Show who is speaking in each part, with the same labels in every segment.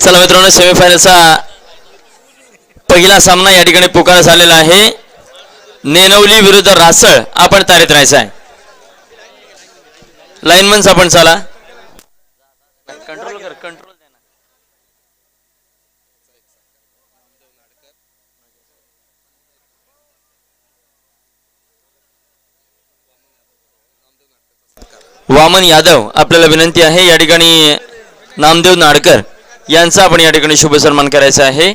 Speaker 1: चला मित्रांनो सेमीफायनलचा पहिला सामना या ठिकाणी पुकार झालेला आहे. नेनवली विरुद्ध रासळ आपण तारीत राहायचं आहे लाईनमन्स आपण चला. कंट्रोल कर कंट्रोल वामन यादव आपल्याला विनंती आहे या ठिकाणी नामदेव नाडकर यांचा आपण या ठिकाणी शुभ सन्मान करायचा आहे.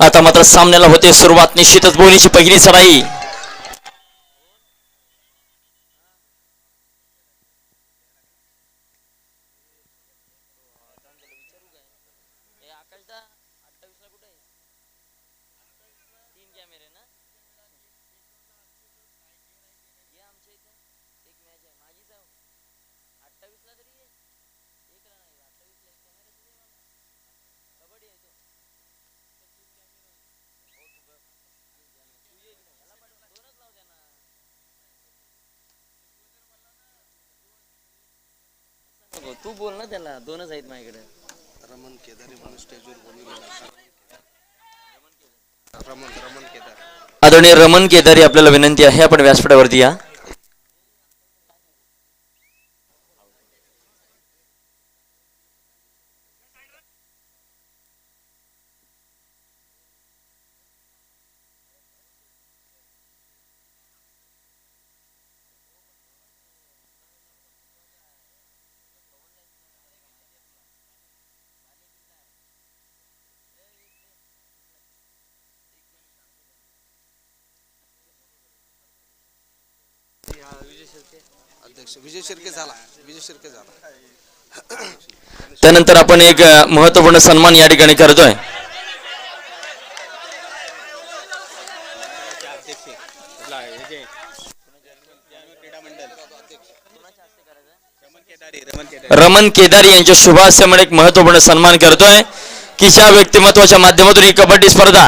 Speaker 1: आता मात्र सामन्याला होते सुरुवात निश्चितच बोलीची पहिली सराई. तू बोल ना त्याला दोनच आहेत माझ्याकडे.
Speaker 2: रमण केदारी म्हणून स्टेजवर रमण रमण केदार.
Speaker 1: आदरणीय रमन केदारी आपल्याला विनंती आहे आपण व्यासपीठावरती या.
Speaker 2: अध्यक्ष. विजय शिर्के झाला. विजय शिर्के झाला.
Speaker 1: त्यानंतर आपण एक महत्त्वपूर्ण सन्मान या ठिकाणी करतोय. रमन केदारी यांच्या शुभ एक महत्त्वपूर्ण सन्मान करतोय की ज्या व्यक्तिमत्वाच्या माध्यमातून ही कबड्डी स्पर्धा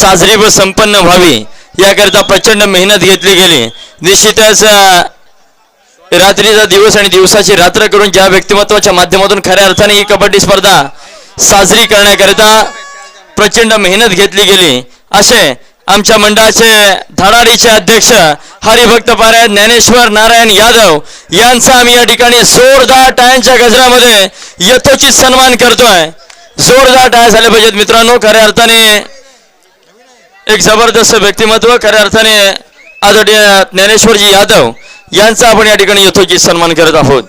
Speaker 1: साजरी व संपन्न व्हावी याकरिता प्रचंड मेहनत घेतली गेली. निश्चितच रात्रीचा दिवस आणि दिवसाची रात्र करून ज्या व्यक्तिमत्वाच्या माध्यमातून खऱ्या अर्थाने ही कबड्डी स्पर्धा साजरी करण्याकरिता प्रचंड मेहनत घेतली गेली. असे आमच्या मंडळाचे धडाडीचे अध्यक्ष हरिभक्त पारायण ज्ञानेश्वर नारायण यादव यांचा आम्ही या ठिकाणी जोरदार टाळ्यांच्या गजरामध्ये यथोचित सन्मान करतोय. जोरदार टाळ्या झाल्या पाहिजेत मित्रांनो खऱ्या अर्थाने एक जबरदस्त व्यक्तिमत्व खऱ्या अर्थाने आदरणीय ज्ञानेश्वरजी यादव यांचा आपण या ठिकाणी यथोचित सन्मान करत आहोत.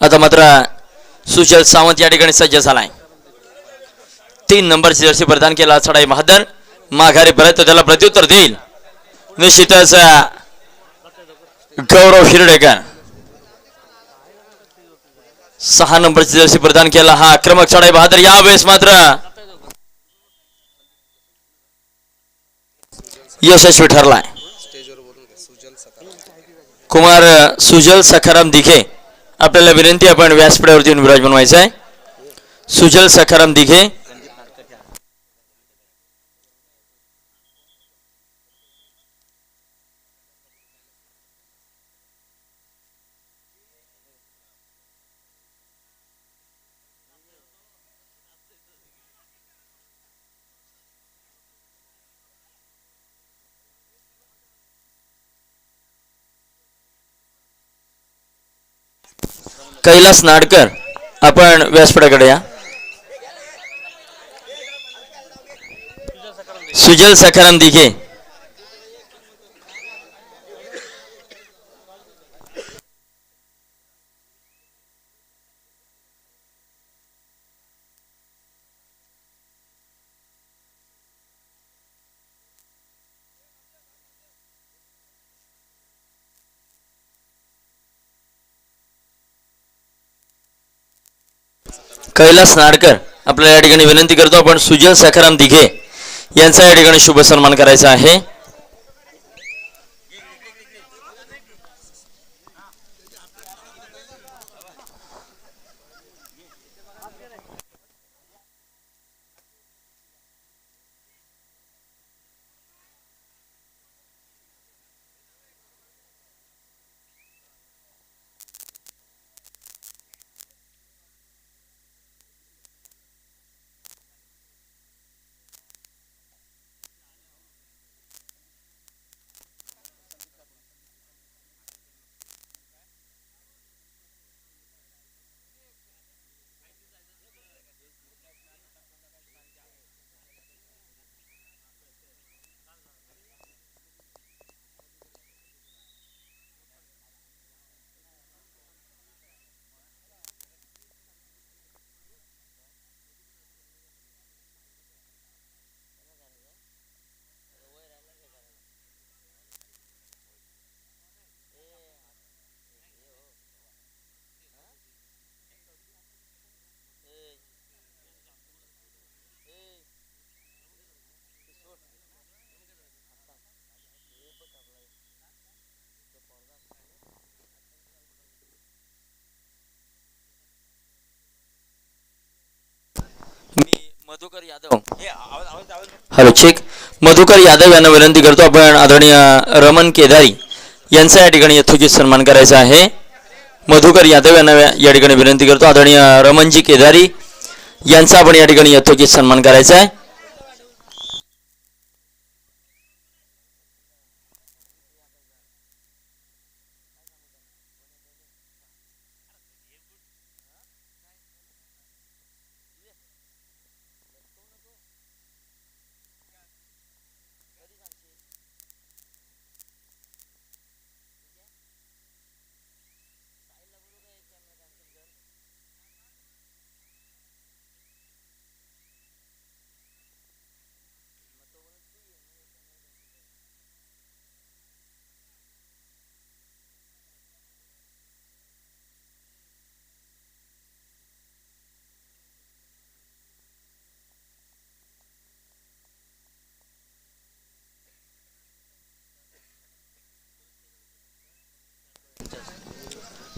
Speaker 1: आता मात्र सुजल सावंत या ठिकाणी सज्ज झालाय. तीन नंबरची जर्सी प्रदान केला सडाई बहादर माघारी परत त्याला प्रत्युत्तर देईल. निश्चितच गौरव हिरडेकर. सहा नंबरची जर्सी प्रदान केला हा आक्रमक सडाई बहादर यावेळेस मात्र यशस्वी ठरलाय. कुमार सुजल सखाराम दिघे. आपल्याला विनंती आपण व्यासपीठावरती येऊन विराज बनवायचा आहे. सुजल सखाराम दिघे कैलास नाडकर आपण व्यासपीठाकडे या. सुजल सखाराम दिघे. कैलास नाडकर आपल्याला या ठिकाणी विनंती करतो आपण सुजल सखाराम दिघे यांचा या ठिकाणी शुभ सन्मान करायचा आहे मी मधुकर यादव. हॅलो चेक मधुकर यादव यांना विनंती करतो आपण आदरणीय रमन केदारी यांचा या ठिकाणी यथोचित सन्मान करायचा आहे. मधुकर यादव यांना या ठिकाणी विनंती करतो. आदरणीय रमनजी केदारी यांचा आपण या ठिकाणी यथोचित सन्मान करायचा आहे.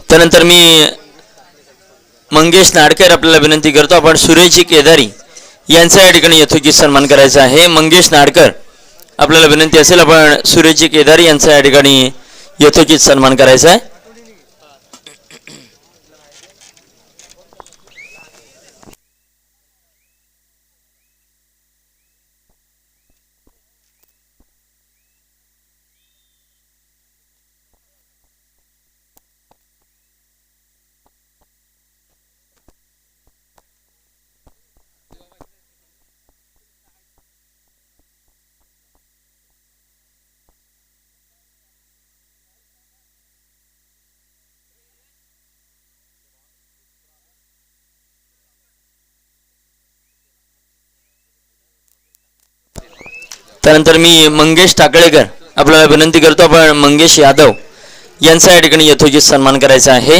Speaker 1: त्यानंतर मी मंगेश नाडकर आपल्याला विनंती करतो आपण सुरेशजी केदारी यांचा या ठिकाणी यथोचित सन्मान करायचा आहे. मंगेश नाडकर आपल्याला विनंती असेल आपण सुरेशजी केदारी यांचा या ठिकाणी यथोचित सन्मान करायचा आहे. त्यानंतर मी मंगेश टाकळेकर आपल्याला विनंती करतो आपण मंगेश यादव यांचा या ठिकाणी यथोचित सन्मान करायचा आहे.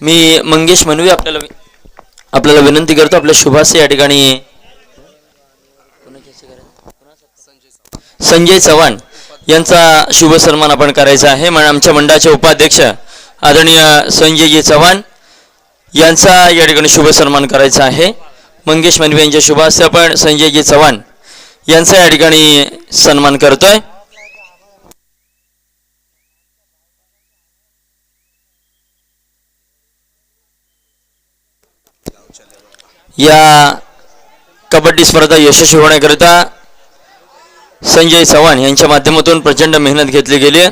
Speaker 1: मी मंगेश मनवी आपल्याला आपल्याला विनंती करतो आपल्या शुभास या ठिकाणी. संजय चव्हाण यांचा शुभ सन्मान आपण करायचा आहे. म्हणजे आमच्या मंडळाचे उपाध्यक्ष आदरणीय संजयजी चव्हाण यांचा या ठिकाणी शुभ सन्मान करायचा आहे. मंगेश मनवी यांच्या शुभास आपण संजयजी चव्हाण यांचा या ठिकाणी सन्मान करतोय. या कबड्डी स्पर्धा यशस्वी होण्याकरिता संजय चव्हाण यांच्या माध्यमातून प्रचंड मेहनत घेतली गेली आहे.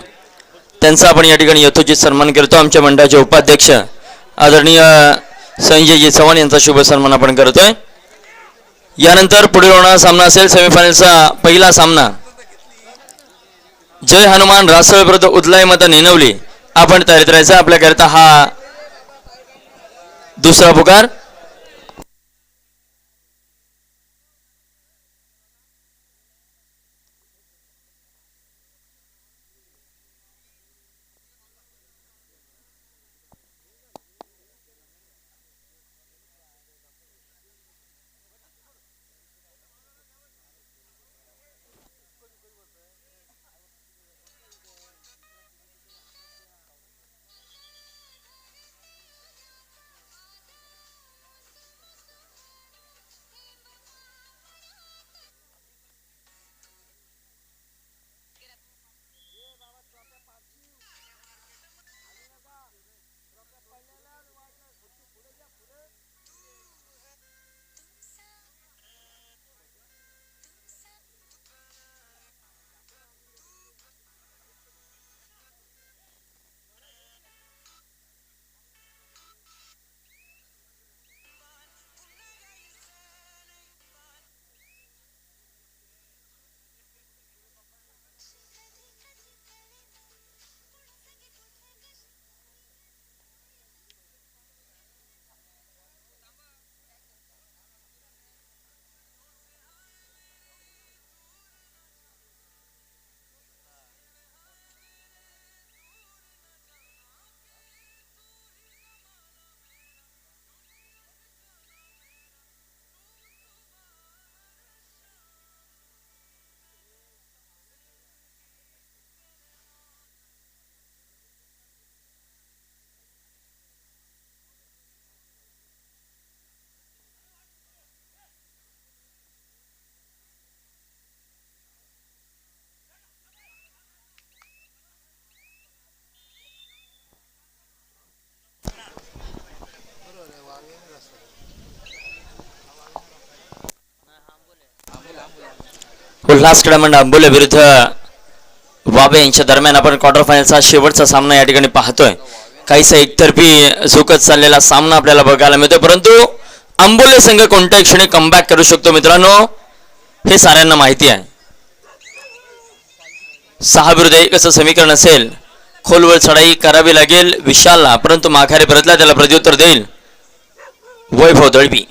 Speaker 1: त्यांचा आपण या ठिकाणी यथोचित सन्मान करतो. आमच्या मंडळाचे उपाध्यक्ष आदरणीय संजयजी चव्हाण यांचा शुभ सन्मान आपण करतोय. यानंतर पुढील होणारा सामना असेल सेमीफायनलचा पहिला सामना. जय हनुमान रासळ विरुद्ध उदलाय मत नेनवली. आपण तयारीत राहायचं. आपल्याकरिता हा दुसरा पुकार. उल्हास क्रीडामंड आंबोले विरुद्ध वाबे यांच्या दरम्यान आपण क्वार्टर फायनलचा शेवटचा सामना या ठिकाणी पाहतोय. काहीसा एकतर्फी झोकत चाललेला सामना आपल्याला बघायला मिळतोय. परंतु आंबोले संघ कोणत्याही क्षणी कमबॅक करू शकतो मित्रांनो हे साऱ्यांना माहिती आहे. सहा विरुद्ध एक असं समीकरण असेल. खोलवर चढाई करावी लागेल विशालला परंतु माघारी परतला त्याला प्रत्युत्तर देईल. वैभव दळवी.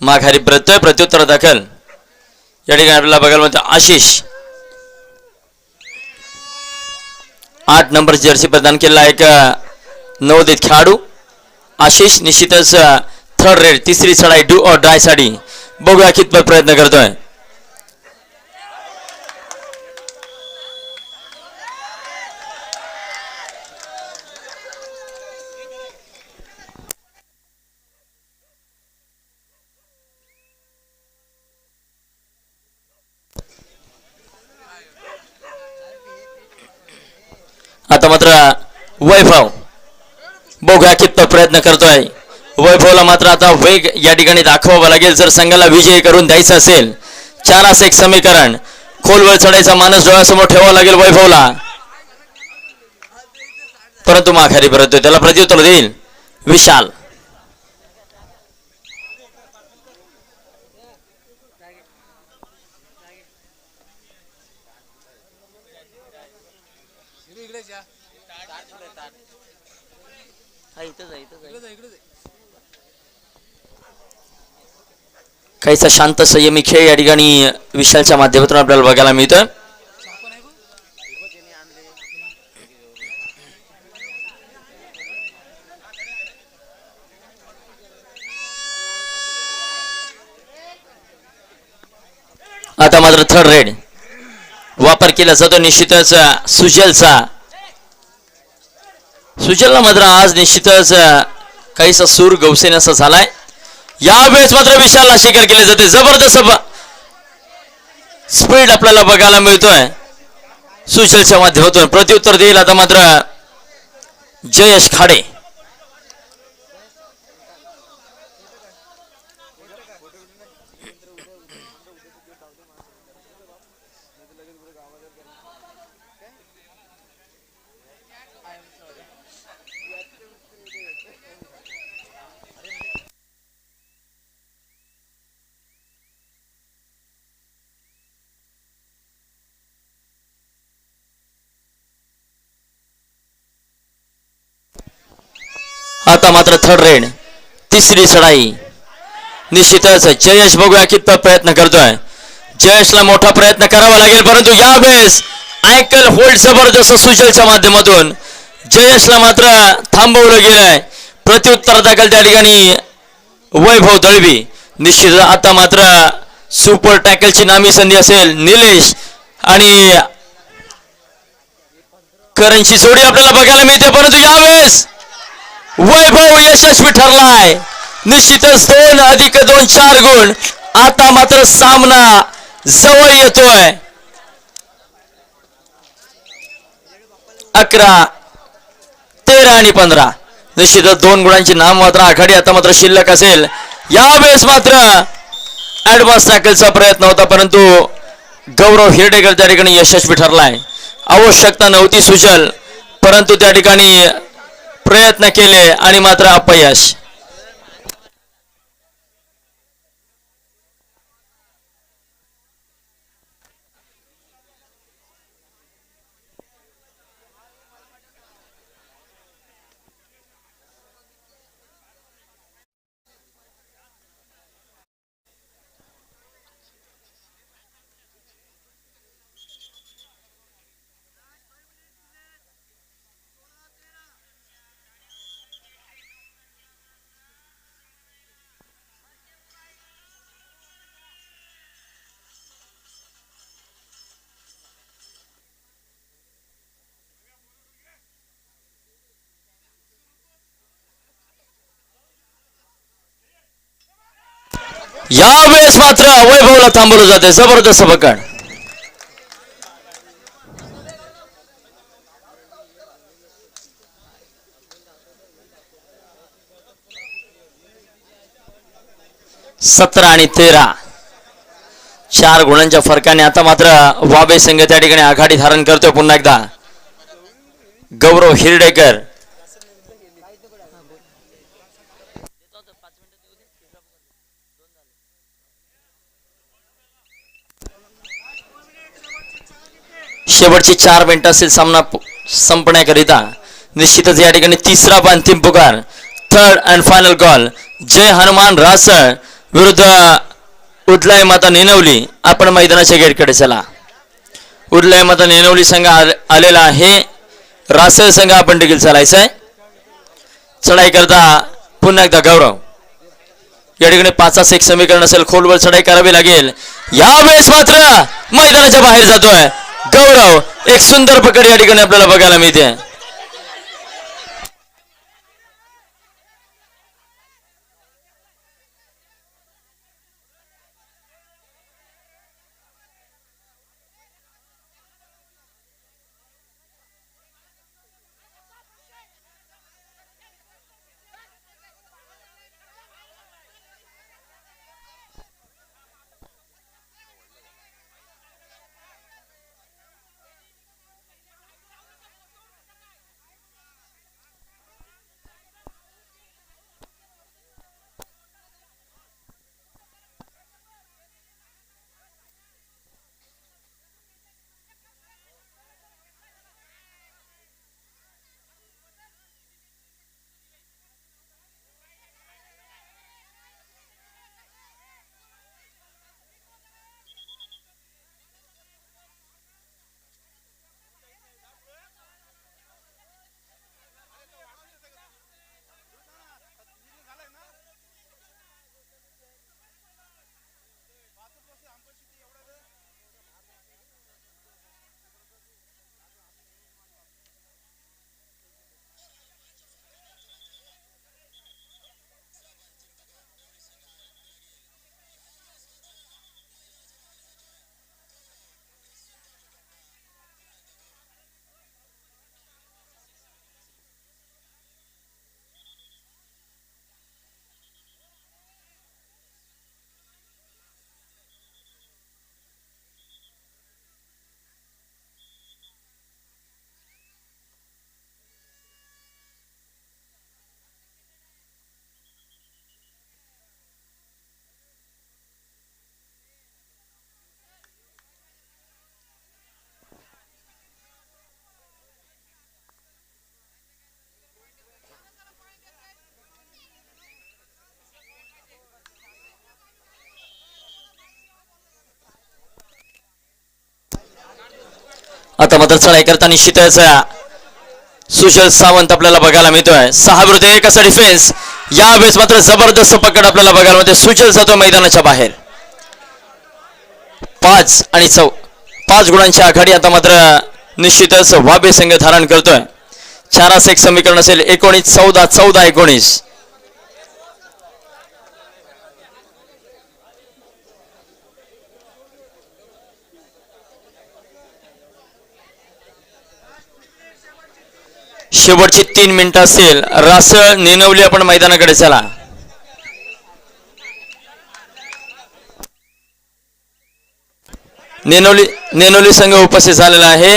Speaker 1: माघारी परतोय प्रत्युत्तर दाखल. या ठिकाणी आपल्याला बघायला मिळतं आशिष. आठ नंबर जर्सी प्रदान केलेला एक नवोदित खेळाडू. आशिष निश्चितच थर्ड रेड तिसरी चढाई डू ऑर डाय साडी बघूया कितपत प्रयत्न करतोय आता मात्र वैभव. बघूया प्रयत्न करतोय. वैभवला मात्र आता वेग या ठिकाणी दाखवावा लागेल. जर संघाला विजय करून द्यायचं असेल चार असं एक समीकरण. खोलवर चढायचा मानस डोळ्यासमोर ठेवावा लागेल वैभवला. परंतु माघारी परत त्याला प्रत्युत्तर देईल विशाल. काहीसा शांत संयमी खेळ या ठिकाणी विशालच्या माध्यमातून आपल्याला बघायला मिळतं आता मात्र थर्ड रेड वापर केला जातो निश्चितच सुजलचा. सुजलला मात्र आज निश्चितच काहीसा सूर गवसेण्याचा झालाय. यावेळेस मात्र विशालला शिकार केले जाते. जबरदस्त स्पीड आपल्याला बघायला मिळतोय. सुशलच्या माध्यमातून. प्रत्युत्तर देईल आता मात्र जयश खाडे. आता मात्र थर्ड रेड तिसरी चढाई निश्चितच जयश बघूया कितपत प्रयत्न करतोय. जयशला मोठा प्रयत्न करावा लागेल परंतु यावेळेस आयकल होल्ड जबरदस्त सुजलच्या माध्यमातून जयशला मात्र थांबवलं गेलंय. प्रत्युत्तर दाखल त्या ठिकाणी वैभव दळवी निश्चित आता मात्र सुपर टॅकलची नामी संधी असेल निलेश आणि करणची जोडी आपल्याला बघायला मिळते परंतु यावेळेस वैभव यशस्वी ठरलाय. निश्चितच दोन अधिक दोन चार गुण आता मात्र सामना जवळ येतोय. अकरा तेरा आणि पंधरा. निश्चितच दोन गुणांची नाम मात्र आघाडी आता मात्र शिल्लक असेल. यावेळेस मात्र ऍडव्हान्स टॅकलचा प्रयत्न होता परंतु गौरव हिरडेकर त्या ठिकाणी यशस्वी ठरलाय. आवश्यकता नव्हती सुजल परंतु त्या ठिकाणी प्रयत्न केले आणि मात्र अपयश. यावेळेस मात्र वैभवला थांबवलं जाते. जबरदस्त पकड. सतरा आणि तेरा. चार गुणांच्या फरकाने आता मात्र वाबे संघ त्या ठिकाणी आघाडी धारण करतोय पुन्हा एकदा. गौरव हिरडेकर. शेवटची चार मिनिटं असेल सामना संपण्याकरिता. निश्चितच या ठिकाणी तिसरा व अंतिम पुकार. Third and final call Jai Hanuman Rasal. विरुद्ध उदलाय माता नेनवली. आपण मैदानाच्या गेटकडे चला. उदलाय माता नेनवली संघ आलेला आहे. रासळ संघ आपण देखील चालायचं आहे चढाई करता पुन्हा एकदा गौरव. या ठिकाणी पाचाच एक समीकरण असेल. खोलवर चढाई करावी लागेल. यावेळेस मात्र मैदानाच्या बाहेर जातोय. गौरव एक सुंदर पकड या ठिकाणी आपल्याला बघायला मिळते. अगोदर चढाई करता निश्चितच सुशल सावंत आपल्याला बघायला मिळतोय. सहा विरुद्ध एक असा डिफेन्स यावेळेस मात्र जबरदस्त पकड आपल्याला बघायला मिळते. सुशल जातो मैदानाच्या बाहेर. पाच आणि चौ पाच गुणांची आघाडी आता मात्र निश्चितच वाबे संघ धारण करतोय. चारास एक समीकरण असेल. एकोणीस चौदा चौदा एकोणीस. शेवटची तीन मिनिटं असेल रासळ नेनवली आपण मैदानाकडे चला. नेनवली नेनवली संघ उपस्थित झालेला आहे.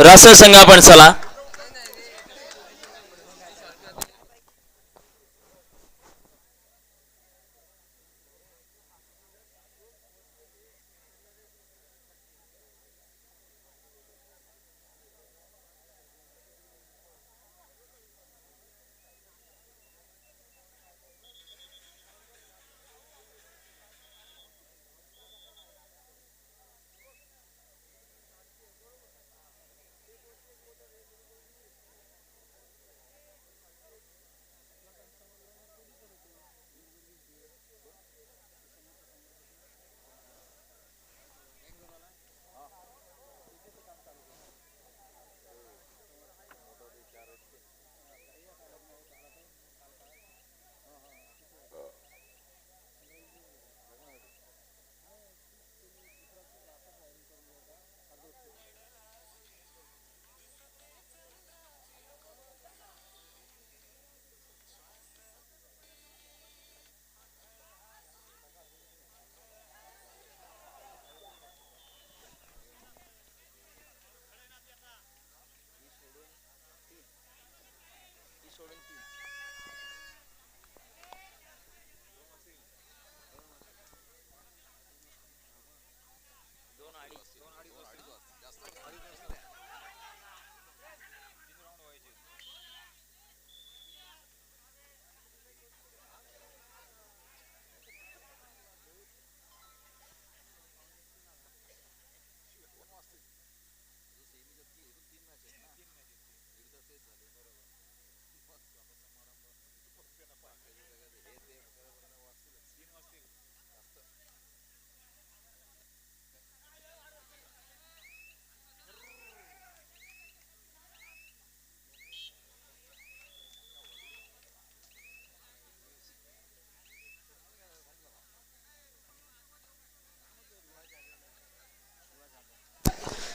Speaker 1: रासळ संघ आपण चला.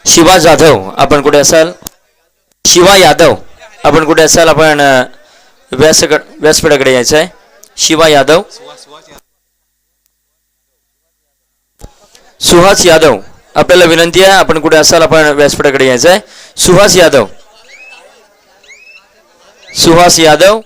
Speaker 1: शिवा जाधव आपण कुठे असाल? शिवा यादव आपण कुठे असाल? आपण व्यासकड व्यासपीठाकडे यायचं आहे शिवा यादव. सुहास यादव आपल्याला विनंती आहे आपण कुठे असाल? आपण व्यासपीठाकडे यायचं आहे सुहास यादव. सुहास यादव.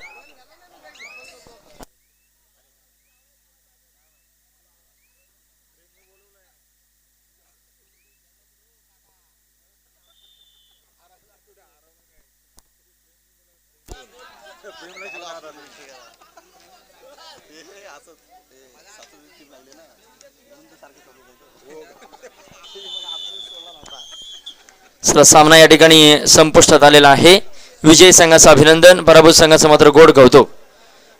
Speaker 1: चला सामना या ठिकाणी संपुष्टात आलेला आहे. विजय संघाचं अभिनंदन पराभूत संघाचं मात्र गोड कौतुक.